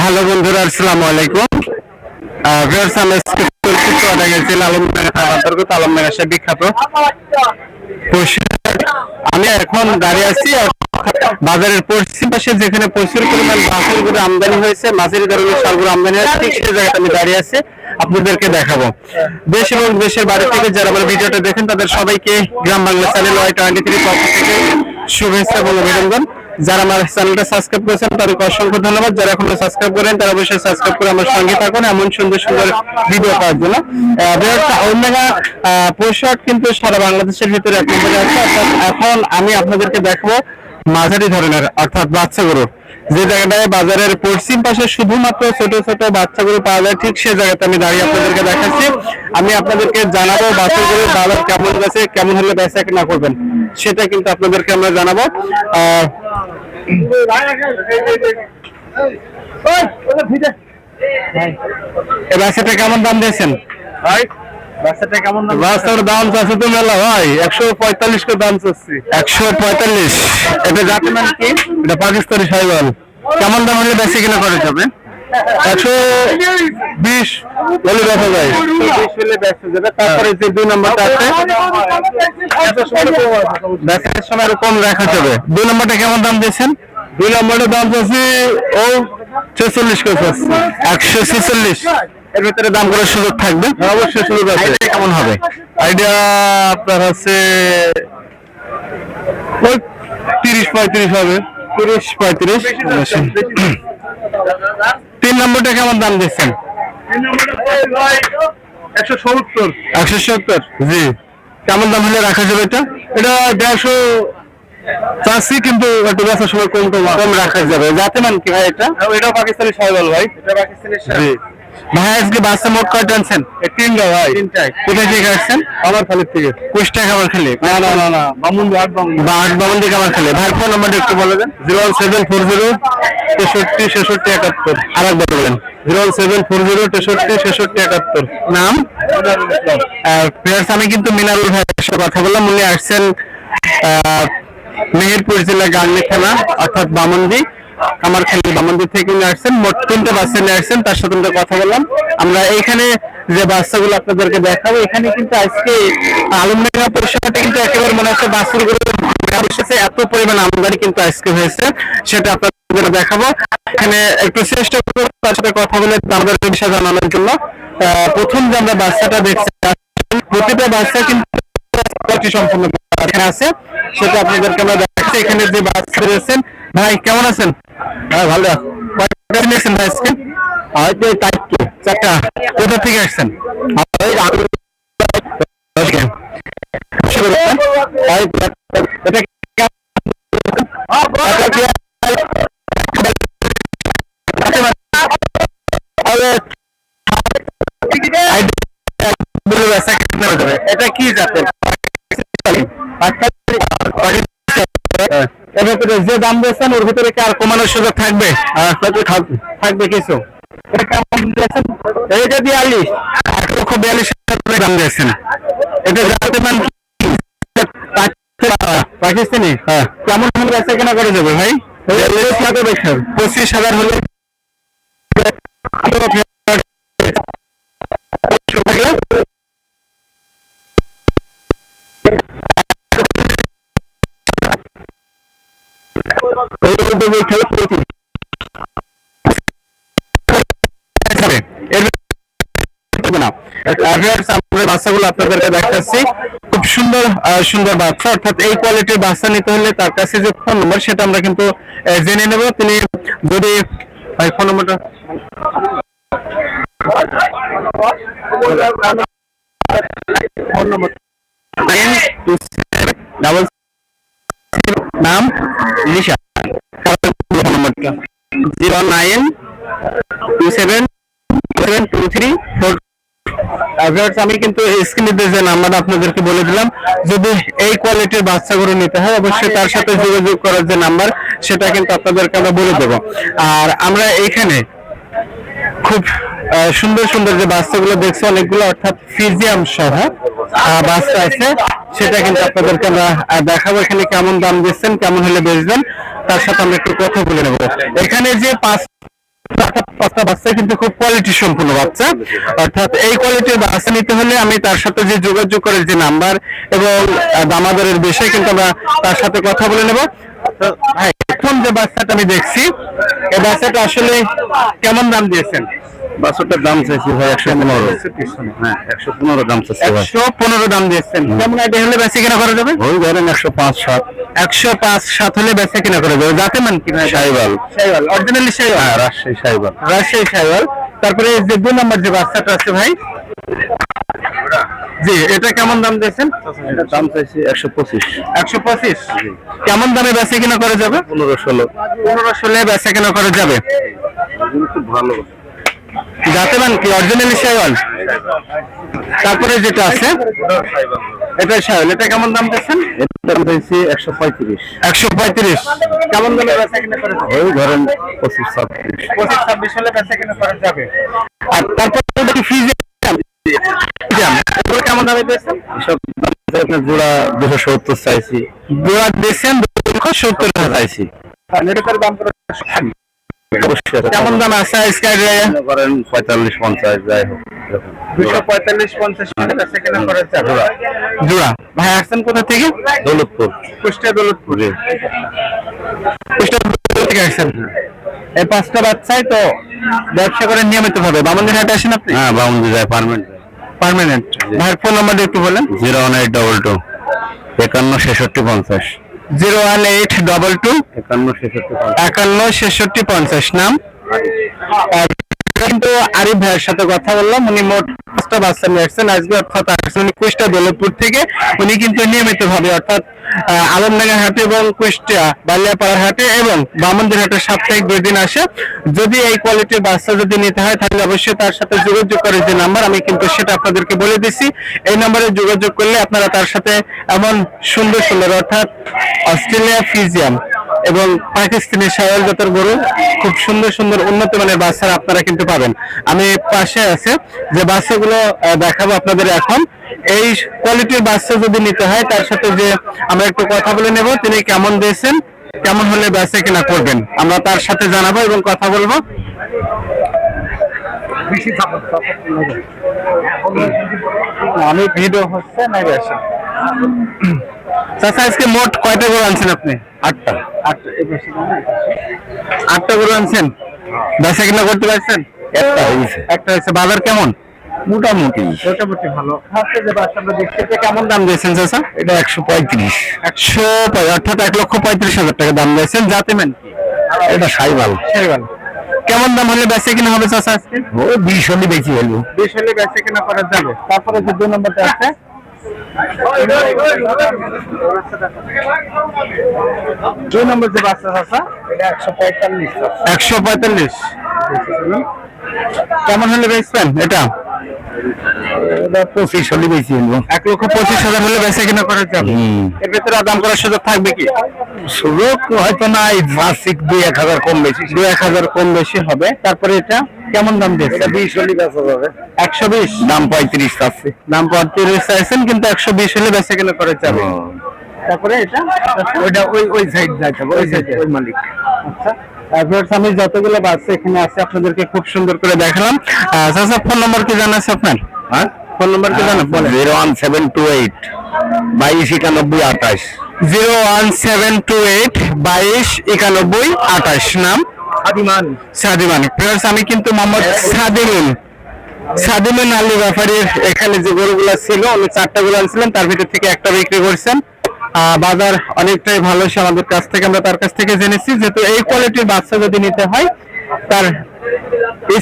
Hello বন্ধুরা, আসসালামু আলাইকুম। ভিউয়ার্স আমি অর্ডার গেছি আলমডাঙ্গা অন্তর্গত আলমডাঙ্গা সে বিখ্যাত। আমি এখন দাঁড়িয়ে আছি বাজারের পশ্চিম পাশে যেখানে প্রচুর পরিমাণ মাছেরগুলো আমদানি হয়েছে মাছের ধরনের সারগুলো আমদানি হয়েছে, ঠিক সেই জায়গাতে আমি দাঁড়িয়ে আছি, আপনাদেরকে দেখাবো। দেশ এবং দেশের বাড়ি থেকে যারা আমার ভিডিওটা দেখেন, তাদের সবাইকে Gram Bangla channel Y twenty three পক্ষ থেকে শুভেচ্ছা এবং অভিনন্দন। যারা আমার চ্যানেলটা সাবস্ক্রাইব করেছেন, তাদেরকে অসংখ্য ধন্যবাদ। যারা এখনও সাবস্ক্রাইব করেন তারা অবশ্যই সাবস্ক্রাইব করে আমার সঙ্গে থাকুন। এমন সুন্দর সুন্দর ভিডিও পাওয়ার জন্য। অন্যরা পোশাক কিন্তু সারা বাংলাদেশের ভিতরে এক নম্বরে আছে। অর্থাৎ এখন আমি আপনাদেরকে দেখব মাঝারি ধরনের, অর্থাৎ বাচ্চা গরু যে জায়গাটায় বাজারের পশ্চিম পাশে শুধুমাত্র ছোট ছোট বাচ্চা গরু পাওয়া যায় ঠিক সেই জায়গাতে আমি দাঁড়িয়ে আপনাদেরকে দেখাচ্ছি। আমি আপনাদেরকে জানাব বাচ্চা গরুর বাজার কেমন গেছে কেমন হলে বেচা কিনা করবেন। সেটা কিন্তু আপনাদেরকে আমরা জানাব। আহ এই বাচ্চাটা কেমন দাম দিয়েছেন? ভাই বাচ্চাটা দাম বাচ্চার দাম চাচ্ছে তো মেলা ভাই একশো পঁয়তাল্লিশ করে দাম চাচ্ছি। একশো পঁয়তাল্লিশ। এটা জাতি মানে কি? এটা পাকিস্তানি সাইবাল কেমন দাম হলে বেশি কিনা করে যাবে একশো বিশ বলে দেখা যায়। বিশ হলে যাবে তারপরে যে দুই নম্বরটা আছে সময় আরও কম রাখা যাবে। দুই নম্বরটা কেমন দাম দিয়েছেন? দুই দাম চাচ্ছি ও ছেচল্লিশ করে চাচ্ছি। একশো ছেচল্লিশ। এর ভিতরে দাম করার সুযোগ থাকবে? অবশ্যই সুযোগ আছে। কেমন হবে? আইডিয়া আপনার হচ্ছে ওই তিরিশ পঁয়ত্রিশ হবে। তিরিশ পঁয়ত্রিশ। তিন নম্বরটা কেমন দাম দিচ্ছেন? একশো সত্তর। একশো সত্তর জি। কেমন দাম হলে রাখা যাবে এটা? এটা দেড়শো চাষি কিন্তু একটু বেচার সময় কম কম রাখা যাবে। যাতে মান কি ভাই এটা? এটা পাকিস্তানি সাইবাল ভাই। এটা পাকিস্তানি ভাই আজকে বাচ্চা মোট কয়টা আনছেন? তিনটা ভাই। তিনটায়। কোথায় থেকে আসছেন? আমার খালির থেকে। কুষ্টা খাবার খেলে? না না না না বামুন্দি আট বামুন্দি বা আট বামন দিকে আমার ভাই ফোন নাম্বারটা একটু বলে দেন। Zero one seven four zero তেষট্টি ছেষট্টি একাত্তর। আর একবার বলবেন জিরো সেভেন ফোর জিরো তেষট্টি ছেষট্টি একাত্তর। নাম? প্লেয়ার্স আমি কিন্তু মিনারুল ভাইয়ের সাথে কথা বললাম। উনি আসছেন আহ, মেহেরপুর জেলা গাংনী থানা অর্থাৎ বামন্দি আমার খেলি বামন্দি থেকে উনি আসছেন, মোট তিনটে বাচ্চা নিয়ে আসছেন, তার সাথে আমরা কথা বললাম। আমরা এখানে যে বাচ্চাগুলো আপনাদেরকে দেখাবো, এখানে কিন্তু আজকে আলমডাঙ্গা পরিষেবাটা কিন্তু একেবারে মনে হচ্ছে বাচ্চাগুলো এসেছে এত পরিমাণ আমদানি কিন্তু আজকে হয়েছে, সেটা আপনাদের দেখাবো। এখানে একটু চেষ্টা করব তার সাথে কথা বলে আমাদের বিষয় জানানোর জন্য। প্রথম যে আমরা বাচ্চাটা দেখছি, প্রতিটা বাচ্চা কিন্তু সম্পূর্ণ আছে, সেটা আপনাদেরকে আমরা দেখাচ্ছি। এখানে যে বাচ্চা রয়েছেন, ভাই, কেমন আছেন? হ্যাঁ ভালো। কয়টা নিয়েছেন ভাই আজকে? হয়তো চারটে। চারটা? কোথা থেকে আসছেন? এর ভিতরে যে দাম দিয়েছেন ওর ভিতরে কি আর কমানোর সুযোগ থাকবে? থাকবে কিছু? এটা কেমন দিয়েছেন? এইটা বিয়াল্লিশ এক লক্ষ বিয়াল্লিশ হাজার দাম দিয়েছেন। এটা জাতে মান পাকিস্তানি হ্যাঁ। কেমন হলে বেচা কেনা করে যাবে ভাই? পঁচিশ হাজার হলে খুব সুন্দর সুন্দর বাচ্চা অর্থাৎ এই কোয়ালিটির বাচ্চা নিতে হলে তার কাছে যে ফোন নম্বর সেটা আমরা কিন্তু জেনে নেব তিনি যদি ফোন নম্বরটা ফোন নম্বর ফোন নম্বরটা zero nine two seven seven two three four. আমি কিন্তু স্ক্রিনে যে নাম্বার আপনাদেরকে বলে দিলাম, যদি এই কোয়ালিটির বাচ্চাগুলো নিতে হয়, অবশ্যই তার সাথে যোগাযোগ করার যে নাম্বার, সেটা কিন্তু আপনাদেরকে আমরা বলে দেবো। আর আমরা এখানে খুব সুন্দর সুন্দর যে বাচ্চাগুলো দেখছি, অনেকগুলো অর্থাৎ ফিজিয়াম সহ বাচ্চা আছে। সেটা কিন্তু আপনাদেরকে আমরা দেখাবো এখানে কেমন দাম দিচ্ছেন, কেমন হলে বেচবেন। তার সাথে আমরা একটু কথা বলে নেব। এখানে যে পাঁচ পাঁচটা বাচ্চা কিন্তু খুব কোয়ালিটি সম্পূর্ণ বাচ্চা। অর্থাৎ এই কোয়ালিটির বাচ্চা নিতে হলে আমি তার সাথে যে যোগাযোগ যে নাম্বার এবং দামাদরের কিন্তু আমরা তার সাথে কথা বলে প্রথম যে বাচ্চাটা আমি দেখছি এই বাচ্চাটা আসলে কেমন দাম দিয়েছেন? বাছরটার দাম চাইছি ভাই একশো পনেরো। হ্যাঁ একশো পনেরো দাম চাইছি একশো পনেরো দাম দিয়েছেন। কেমন আইডিয়া হলে বেশি কেনা করা যাবে? ওই ধরেন একশো পাঁচ সাত। একশো পাঁচ সাত হলে বেচা কিনা করে যাতে মান সাইবাল। সাইওয়াল অরিজিনালি সাইওয়াল হ্যাঁ রাজশাহী সাইবাল। রাজশাহী সাইওয়াল তারপরে যে দুই নম্বর যে বাচ্চাটা আছে ভাই জি এটা কেমন দাম দিয়েছেন? দাম চাইছি একশো পঁচিশ। একশো পঁচিশ। কেমন দামে বেচা কিনা করা যাবে? পনেরো ষোলো। পনেরো ষোলো বেচা কিনা করা যাবে? ভালো। যাতে মান কি অরিজিনালি সাইওয়াল তারপরে যেটা আছে? এটা সাইওয়াল এটা কেমন দাম এটার দাম একশো পঁয়ত্রিশ। একশো পঁয়ত্রিশ। কেমন দামে বেচা কিনা করা ওই ধরেন পঁচিশ ছাব্বিশ। পঁচিশ ছাব্বিশ হলে বেচা কিনা করা যাবে। আর তারপর ওটা কি ফ্রিজে এগুলো কেমন দামে দিয়েছেন চাইছি আপনার জোড়া দুশো সত্তর চাইছি। জোড়া দিয়েছেন সত্তর। চাইছি। দাম কেমন দাম আছে স্কাই ড্রাইভার করেন পঁয়তাল্লিশ পঞ্চাশ যাই হোক দুশো পঁয়তাল্লিশ পঞ্চাশ টাকা বেচা কিনা জোড়া। ভাই আসছেন কোথা থেকে? দৌলতপুর। কুষ্টিয়া দৌলতপুর। কুষ্টিয়া থেকে আসছেন? এই পাঁচটা বাচ্চাই তো ব্যবসা করে নিয়মিত ভাবে বামন্দির হাটে আসেন আপনি? হ্যাঁ বাউন্ডি যায় পার্মানেন্ট ভাইয়ের ফোন নাম্বারটা একটু বলেন। Zero one eight double two একান্ন ছেষট্টি পঞ্চাশ। Zero one eight double two একান্ন ছেষট্টি পঞ্চাশ। নাম। আর কিন্তু আরিফ ভাইয়ের সাথে কথা বললাম, উনি মোট পাঁচটা বাচ্চা নিয়ে আসছেন। আজকে অর্থাৎ আসছেন উনি কুষ্টা দৌলতপুর থেকে। উনি কিন্তু নিয়মিত ভাবে অর্থাৎ আলমডাঙ্গা হাটে এবং কুষ্টিয়া, বালিয়াপাড়ার হাটে এবং বামন্দির হাটে সাপ্তাহিক দুই দিন আসে। যদি এই কোয়ালিটির বাচ্চা যদি নিতে হয়, তাহলে অবশ্যই তার সাথে যোগাযোগ করে যে নাম্বার আমি কিন্তু সেটা আপনাদেরকে বলে দিছি। এই নাম্বারে যোগাযোগ করলে আপনারা তার সাথে এমন সুন্দর সুন্দর, অর্থাৎ অস্ট্রেলিয়া ফিজিয়াম এবং পাকিস্তানি শায়াল জাতের গরু খুব সুন্দর সুন্দর উন্নত মানের বাচ্চারা আপনারা কিন্তু পাবেন। আমি পাশে আছে। যে বাচ্চাগুলো দেখাবো আপনাদের এখন। এই কোয়ালিটির বাচ্চা যদি নিতে হয়, তার সাথে যে আমরা একটু কথা বলে নেব, তিনি কেমন দিয়েছেন, কেমন হলে বেচা কিনা করবেন। আমরা তার সাথে জানাব এবং কথা বলব। আমি ভিডিও হচ্ছে আজকে মোট কয়টা গরু আনছেন আপনি? আটটা। আটটা গরু আনছেন? বেচা কিনা করতে পারছেন? একটা হয়েছে একটা হচ্ছে বাজার কেমন? মোটামুটি। মোটামুটি ভালো। আজকে যে বাচ্চা আমরা দেখছি কেমন দাম দিয়েছেন চাচা? এটা একশো পঁয়ত্রিশ। একশো অর্থাৎ এক লক্ষ পঁয়ত্রিশ হাজার টাকা দাম দিয়েছেন। যাতে মেন এটা সাইবাল। সেরিবাল কেমন দাম হলে বেচে কিনা হবে চাচা আজকে? ও বিশ হলে বেশি হলো বিশ হলে বেচে কিনা করা যাবে। তারপরে যে দুই নম্বরটা আছে দুই নম্বর যে বাচ্চা চাচা এটা একশো পঁয়তাল্লিশ। একশো পঁয়তাল্লিশ। কেমন হলে বেচবেন এটা? এটা পঁচিশ হলে বেশি এক লক্ষ পঁচিশ হাজার হলে বেচে কিনা করা যাবে? এর ভিতরে দাম করার সুযোগ থাকবে কি? সুযোগ হয়তো নাই মাসিক দুই এক হাজার কম বেশি। দু এক হাজার কম বেশি হবে। তারপরে এটা? কেমন দাম দিয়েছে? বিশ হলে বেচা যাবে। একশো বিশ? দাম পঁয়ত্রিশ আছে। দাম পঁয়ত্রিশ চাইছেন কিন্তু একশো বিশ হলে বেচে কিনা করা যাবে। তারপরে এটা? ওইটা ওই ওই সাইড যাইতে হবে ওই সাইড ওই মালিক। আচ্ছা। ভিউয়ার্স, আমি যতগুলো বাচ্চা এখানে আছে আপনাদেরকে খুব সুন্দর করে দেখালাম। ফোন নম্বর কি জানা আছে আপনার? হ্যাঁ? ফোন নম্বর কি জানা? বলেন। Zero one seven two eight বাইশ একানব্বই আঠাশ। Zero one seven two eight বাইশ একানব্বই আঠাশ। নাম? আদিমান সাদিমান। ভিউয়ার্স, আমি কিন্তু মোহাম্মদ সাদিমুন সাদিমুন আলী ব্যাপারীর এখানে যে গরুগুলো ছিল উনি চারটা গরু আনছিলেন তার ভিতর থেকে একটা বিক্রি করছেন। বাজার অনেকটাই ভালো আমাদের কাছ থেকে আমরা তার কাছ থেকে জেনেছি। যেহেতু এই কোয়ালিটির বাচ্চা যদি নিতে হয় তার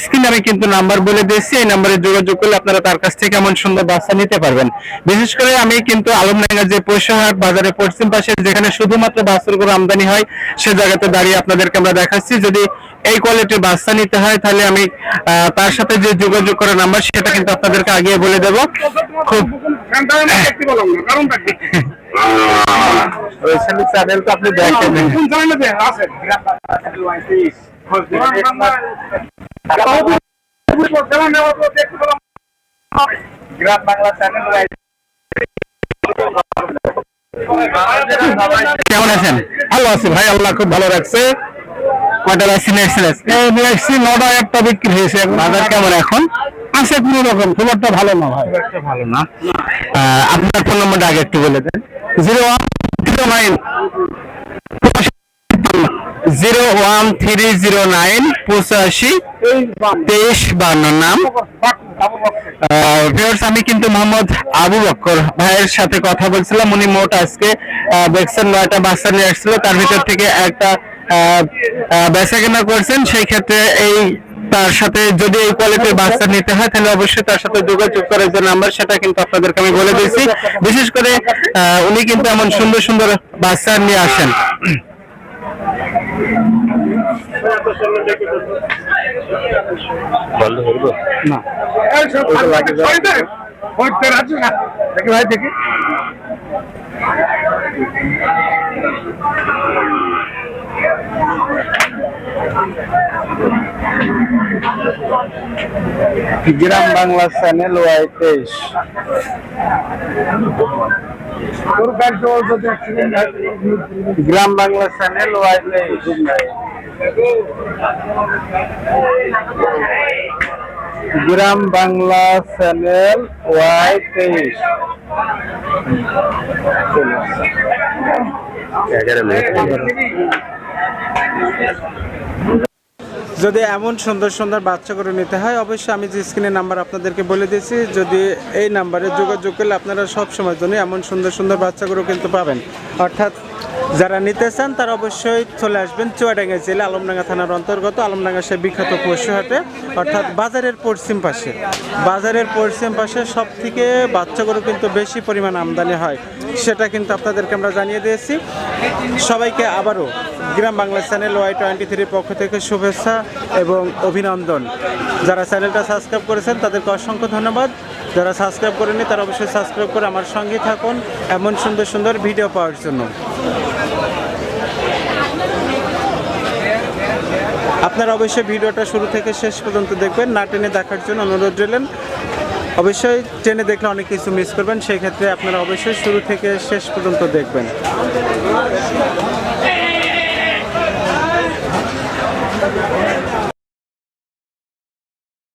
স্ক্রিনে আমি কিন্তু নাম্বার বলে দিয়েছি, এই নাম্বারে যোগাযোগ করলে আপনারা তার কাছ থেকে এমন সুন্দর বাচ্চা নিতে পারবেন। বিশেষ করে আমি কিন্তু আলমডাঙ্গা যে পৈশাহাট বাজারে পশ্চিম পাশে যেখানে শুধুমাত্র বাছুর গরু আমদানি হয়, সে জায়গাতে দাঁড়িয়ে আপনাদেরকে আমরা দেখাচ্ছি। যদি এই কোয়ালিটির বাচ্চা নিতে হয়, তাহলে আমি তার সাথে যে যোগাযোগ করার নাম্বার সেটা কিন্তু আপনাদেরকে আগে বলে দেব। খুব ওইখানে চ্যানেল তো আপনি দেখেন গ্রাম বাংলা চ্যানেল কেমন আছেন? ভালো আছে ভাই আল্লাহ খুব ভালো রাখছে। কয়টা ভ্যাকসিন এসেছিল ভ্যাকসিন নটা একটা বিক্রি হয়েছে বাজার কেমন এখন? আছে কোনো রকম খুব একটা ভালো না ভাই। ভালো না। আহ, আপনার ফোন নম্বরটা আগে একটু বলে দেন। Zero one zero zero one three zero nine পঁচাশি, তেইশ আমি কিন্তু মোহাম্মদ আবু বক্কর ভাইয়ের সাথে কথা বলছিলাম। উনি মোট আজকে দেখছেন নয়টা বাচ্চা নিয়ে আসছিল। তার ভিতর থেকে একটা বেচা কেনা করছেন। সেই ক্ষেত্রে এই তার সাথে যদি এই কোয়ালিটির বাচ্চা নিতে হয় তাহলে অবশ্যই তার সাথে যোগাযোগ করার যে নাম্বার সেটা কিন্তু আপনাদেরকে আমি বলে দিয়েছি। বিশেষ করে আহ, উনি কিন্তু এমন সুন্দর সুন্দর বাচ্চা নিয়ে আসেন। দেখি ভাই দেখি গ্রাম বাংলা চ্যানেল ওয়াই তেইশ। গ্রাম বাংলা চ্যানেল ওয়াই তেইশ। গ্রাম বাংলা চ্যানেল ওয়াই তেইশ। যদি এমন সুন্দর সুন্দর বাচ্চা করে নিতে হয়, অবশ্যই আমি যে স্ক্রিনের নাম্বার আপনাদেরকে বলে দিয়েছি, যদি এই নাম্বারে যোগাযোগ করলে আপনারা সব সময়ের জন্য এমন সুন্দর সুন্দর বাচ্চাগুলো কিন্তু পাবেন। অর্থাৎ যারা নিতে চান, তারা অবশ্যই চলে আসবেন চুয়াডাঙ্গা জেলা আলমডাঙ্গা থানার অন্তর্গত। আলমডাঙ্গা সে বিখ্যাত পশু হাটে অর্থাৎ বাজারের পশ্চিম পাশে। বাজারের পশ্চিম পাশে সব থেকে বাচ্চাগুলো কিন্তু বেশি পরিমাণ আমদানি হয়। সেটা কিন্তু আপনাদেরকে আমরা জানিয়ে দিয়েছি। সবাইকে আবারও Gram Bangla channel Y twenty থ্রির পক্ষ থেকে শুভেচ্ছা এবং অভিনন্দন। যারা চ্যানেলটা সাবস্ক্রাইব করেছেন, তাদেরকে অসংখ্য ধন্যবাদ। যারা সাবস্ক্রাইব করেনি তারা অবশ্যই সাবস্ক্রাইব করে আমার সঙ্গে থাকুন এমন সুন্দর সুন্দর ভিডিও পাওয়ার জন্য। আপনারা অবশ্যই ভিডিওটা শুরু থেকে শেষ পর্যন্ত দেখবেন। না টেনে দেখার জন্য অনুরোধ রইলেন। অবশ্যই ট্রেনে দেখলে অনেক কিছু মিস করবেন। সেই ক্ষেত্রে আপনারা অবশ্যই শুরু থেকে শেষ পর্যন্ত দেখবেন।